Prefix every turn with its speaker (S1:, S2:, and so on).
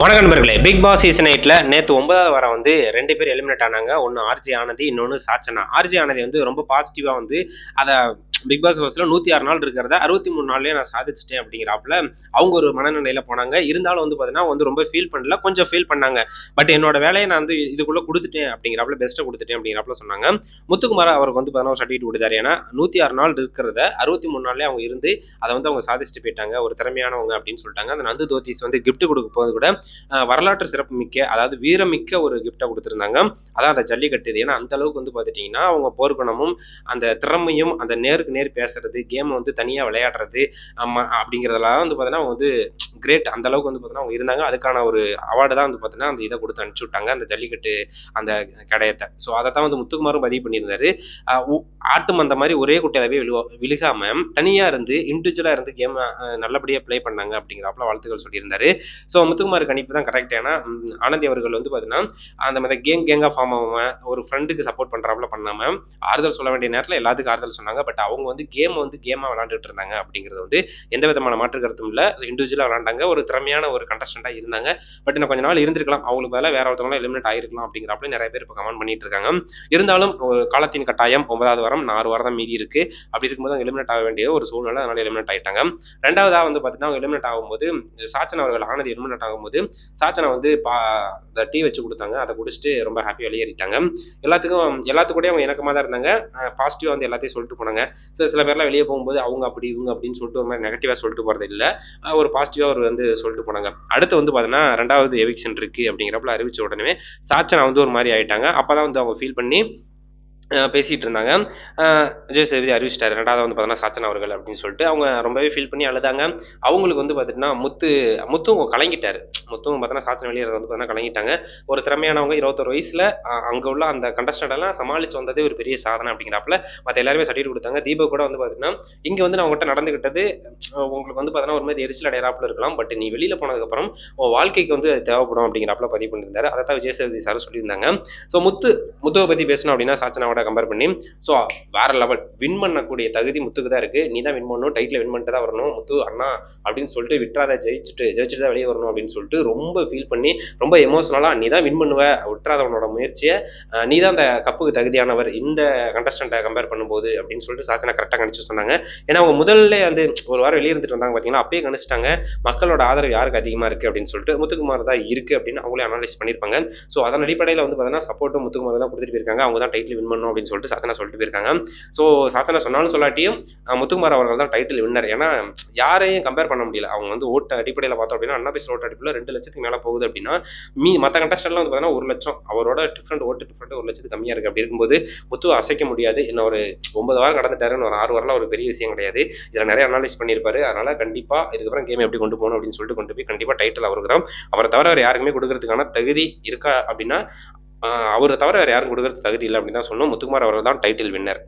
S1: வணக்கம் நண்பர்களே. Big Boss season எயிட்ல நேற்று ஒன்பதாவது வாரம் வந்து ரெண்டு பேர் எலிமினேட் ஆனாங்க. ஒன்று ஆர்ஜி ஆனந்தி இன்னொன்று சாச்சனா. ஆர்ஜி ஆனந்தி வந்து ரொம்ப பாசிட்டிவாக வந்து அதை பிக் பாஸ் ஹவுஸில் நூற்றி ஆறு நாள் இருக்கிறத அறுபத்தி மூணு நாள்லயே நான் சாதிச்சிட்டேன் அப்படிங்கிறாப்புல அவங்க ஒரு மனநிலையில் போனாங்க. இருந்தாலும் வந்து பாத்தீங்கன்னா வந்து ரொம்ப ஃபீல் பண்ணல. கொஞ்சம் ஃபீல் பண்ணாங்க. பட் என்னோட வேலையை நான் வந்து இதுக்குள்ளே கொடுத்துட்டேன் அப்படிங்கிறாப்புல பெஸ்ட்டை கொடுத்துட்டேன் அப்படிங்கிறாப்புல சொன்னாங்க. முத்துக்குமார் அவருக்கு வந்து பார்த்தீங்கன்னா சர்டிஃபிகேட் கொடுத்தாரு. ஏன்னா நூற்றி ஆறு நாள் இருக்கிறத அறுபத்தி மூணு நாள்லயே அவங்க இருந்து அதை வந்து அவங்க சாதிச்சுட்டு போயிட்டாங்க. ஒரு திறமையானவங்க அப்படின்னு சொல்லிட்டாங்க. அந்த நந்து தோத்திஸ் வந்து கிஃப்ட் கொடுக்க போது கூட வரலாற்று சிறப்பு மிக்க அதாவது வீரமிக்க ஒரு கிஃப்டை கொடுத்துருந்தாங்க. அதான் அந்த ஜல்லிக்கட்டு இது. ஏன்னா அந்த அளவுக்கு வந்து பார்த்துட்டிங்கன்னா அவங்க போர்க்குணமும் அந்த திறமையும் அந்த நேருக்கு நேர் பேசுறது கேமை வந்து தனியாக விளையாடுறது ஆமாம் அப்படிங்கிறதெல்லாம் வந்து பார்த்தீங்கன்னா அவங்க வந்து கிரேட் அந்த அளவுக்கு வந்து பார்த்தீங்கன்னா அவங்க இருந்தாங்க. அதுக்கான ஒரு அவார்டு தான் வந்து பார்த்தீங்கன்னா அந்த இதை கொடுத்து அனுப்பிச்சி விட்டாங்க. அந்த ஜல்லிக்கட்டு அந்த கடையத்தை. ஸோ அதை தான் வந்து முத்துக்குமாரும் பதிவு பண்ணியிருந்தாரு. ஆட்டு மந்த மாதிரி ஒரே குட்டையாகவே விழுவா விழுகாம தனியாக இருந்து இண்டிவிஜுவலாக இருந்து கேம் நல்லபடியாக ப்ளே பண்ணாங்க அப்படிங்கிறப்பல வாழ்த்துக்கள் சொல்லியிருந்தாரு. ஸோ முத்துக்குமார் கணிப்பு தான் கரெக்ட் ஏன்னா ஆனந்தி அவர்கள் வந்து பார்த்தீங்கன்னா அந்த மாதிரி கேங் கேங்காக ஃபார்ம் ஆகாம ஒரு ஃப்ரெண்டுக்கு சப்போர்ட் பண்ணுறாப்புல பண்ணாமல் ஆறுதல் சொல்ல வேண்டிய நேரத்தில் எல்லாத்துக்கும் ஆறுதல் சொன்னாங்க. பட் அவங்க அவங்க வந்து கேம் வந்து கேமாக விளாண்டுட்டு இருந்தாங்க அப்படிங்கிறது வந்து எந்த விதமான மாற்று கருத்தும் இல்லை. இண்டிவிஜுவலாக விளாண்டாங்க ஒரு திறமையான ஒரு கண்டஸ்டண்டாக இருந்தாங்க. பட் இன்னும் கொஞ்ச நாள் இருந்திருக்கலாம். அவங்களுக்கு வேலை வேற ஒருத்தவங்களும் எலிமினேட் ஆயிருக்கலாம் அப்படிங்கிறப்பல நிறைய பேர் இப்போ கமெண்ட் பண்ணிட்டு இருக்காங்க. இருந்தாலும் ஒரு காலத்தின் கட்டாயம் ஒன்பதாவது வாரம் நாலு வாரம் தான் மீதி இருக்கு. அப்படி இருக்கும்போது அவங்க எலிமினேட் ஆக வேண்டிய ஒரு சூழ்நிலை அதனால எலிமினேட் ஆயிட்டாங்க. ரெண்டாவதா வந்து பார்த்தீங்கன்னா அவங்க எலிமினேட் ஆகும்போது சாச்சன் அவர்கள் ஆனது எலிமினேட் ஆகும்போது சாச்சனை வந்து பா இந்த டீ வச்சு கொடுத்தாங்க. அதை குடிச்சிட்டு ரொம்ப ஹாப்பி வெளியேறிட்டாங்க. எல்லாத்துக்கும் எல்லாத்துக்கூடயும் அவங்க இணக்கமாக தான் இருந்தாங்க பாசிட்டிவாக வந்து எல்லாத்தையும் சொல்லிட்டு போனாங்க. சில சில பேர்லாம் வெளியே போகும்போது அவங்க அப்படி இவங்க அப்படின்னு சொல்லிட்டு ஒரு மாதிரி நெகட்டிவாக சொல்லிட்டு போகிறது இல்லை. ஒரு பாசிட்டிவாக ஒரு வந்து சொல்லிட்டு போனாங்க. அடுத்து வந்து பார்த்தீங்கன்னா ரெண்டாவது எவிக்ஷன் இருக்கு அப்படிங்கிறப்பல அறிவிச்ச உடனே சாச்சனா வந்து ஒரு மாதிரி ஆயிட்டாங்க. அப்பதான் வந்து அவங்க ஃபீல் பண்ணி பேசிகிட்டு இருந்தாங்க. விஜய் சேதுபதி அறிவிச்சிட்டாரு. ரெண்டாவது வந்து பார்த்தோன்னா சாச்சன் அவர்கள் அப்படின்னு சொல்லிட்டு அவங்க ரொம்பவே ஃபீல் பண்ணி அழுதாங்க. அவங்களுக்கு வந்து பார்த்தீங்கன்னா முத்து முத்து கலங்கிட்டார். முத்துவும் பார்த்தோன்னா சாச்சன் வெளியே வந்து பார்த்தீங்கன்னா கலங்கிட்டாங்க. ஒரு திறமையானவங்க இருபத்தொரு வயசில் அங்கே உள்ள அந்த கண்டஸ்டண்டெல்லாம் சமாளித்து வந்ததே ஒரு பெரிய சாதனை அப்படிங்கிறப்பல மற்ற எல்லாருமே சர்டிஃபிகேட் கொடுத்தாங்க. தீபக் கூட வந்து பார்த்தீங்கன்னா இங்கே வந்து நான் உங்கள்கிட்ட நடந்துக்கிட்டது உங்களுக்கு வந்து பார்த்தீங்கன்னா ஒரு மாதிரி எரிச்சல் அடையறாப்புல இருக்கலாம். பட் நீ வெளியில் போனதுக்கப்புறம் உன் வாழ்க்கைக்கு வந்து அது தேவைப்படும் அப்படிங்கிறப்பல பதிவு பண்ணியிருந்தாரு. அதை தான் விஜய் சேதுபதி சார் சொல்லியிருந்தாங்க. ஸோ முத்து முத்துவை பற்றி பேசணும் அப்படின்னா சாச்சனாவோட கம்பேர் பண்ணி. ஸோ வேற லெவல் வின் பண்ணக்கூடிய தகுதி முத்துக்கு தான் இருக்கு. நீ தான் வின் பண்ணணும். டைட்டில் வின் பண்ணிட்டு தான் வரணும். முத்து அண்ணா அப்படின்னு சொல்லிட்டு விட்டுறாத ஜெயிச்சுட்டு ஜெயிச்சுட்டு தான் வெளியே வரணும் அப்படின்னு சொல்லிட்டு ரொம்ப ஃபீல் பண்ணி ரொம்ப எமோஷனலாக நீ தான் வின் பண்ணுவ. விட்டுறாத உன்னோட முயற்சியை நீ தான் அந்த கப்புக்கு தகுதியானவர். இந்த கண்டஸ்டண்ட்டை கம்பேர் பண்ணும்போது அப்படின்னு சொல்லிட்டு சாச்சனா கரெக்டாக கணிச்சு சொன்னாங்க. ஏன்னா அவங்க முதல்ல வந்து ஒரு வாரம் வெளியே இருந்துட்டு வந்தாங்க பார்த்தீங்கன்னா அப்பயே கணிச்சிட்டாங்க. மக்களோட ஆதரவு யாருக்கு அதிகமாக இருக்கு அப்படின்னு சொல்லிட்டு முத்துக்குமார் தான் இருக்குது அப்படின்னு அவங்களே அனலைஸ் பண்ணியிருப்பாங்க. ஸோ அதன் அடிப்படையில் வந்து பார்த்தீங்கன்னா சப்போர்ட்டும் முத்துக்குமார் தான் கொடுத்துட்டு போயிருக்காங்க. அவங்க தான் டைட்டில் வின் பண்ணணும். அப்படின்னு சொல்லிட்டு சாத்தனா சொல்லிட்டு போயிருக்காங்க. ஸோ சாத்தனா சொன்னாலும் சொல்லாட்டியும் முத்துக்குமார் அவர்கள் தான் டைட்டில் வின்னர் ஏன்னா யாரையும் கம்பேர் பண்ண முடியல. அவங்க வந்து ஓட்டு அடிப்படையில் பார்த்தோம் அப்படின்னா அண்ணா பேசுகிற ஓட்டு அடிப்படையில் ரெண்டு லட்சத்துக்கு மேலே போகுது அப்படின்னா மீ மற்ற கண்டஸ்டன்ட்லாம் வந்து பார்த்தீங்கன்னா ஒரு லட்சம். அவரோட டிஃப்ரெண்ட் ஓட்டு டிஃப்ரெண்ட் ஒரு லட்சத்துக்கு கம்மியாக இருக்குது அப்படி இருக்கும்போது முத்து அசைக்க முடியாது. இன்னும் ஒரு ஒன்பது வாரம் கடந்துட்டாருன்னு ஒரு ஆறு வாரம் ஒரு பெரிய விஷயம் கிடையாது. இதில் நிறைய அனலைஸ் பண்ணியிருப்பாரு. அதனால கண்டிப்பாக இதுக்கப்புறம் கேம் எப்படி கொண்டு போகணும் அப்படின்னு சொல்லிட்டு கொண்டு போய் கண்டிப்பாக டைட்டில் அவருக்கு தான். அவரை தவிர அவர் யாருக்குமே கொடுக்கறதுக்கான தகுதி இருக்கா அப்படின்னா அவரை தவிர வேறு யாரும் கொடுக்கறதுக்கு தகுதி இல்லை அப்படின்னு தான் சொன்னோம். முத்துக்குமார் அவர்கள் தான் டைட்டில் வின்னர்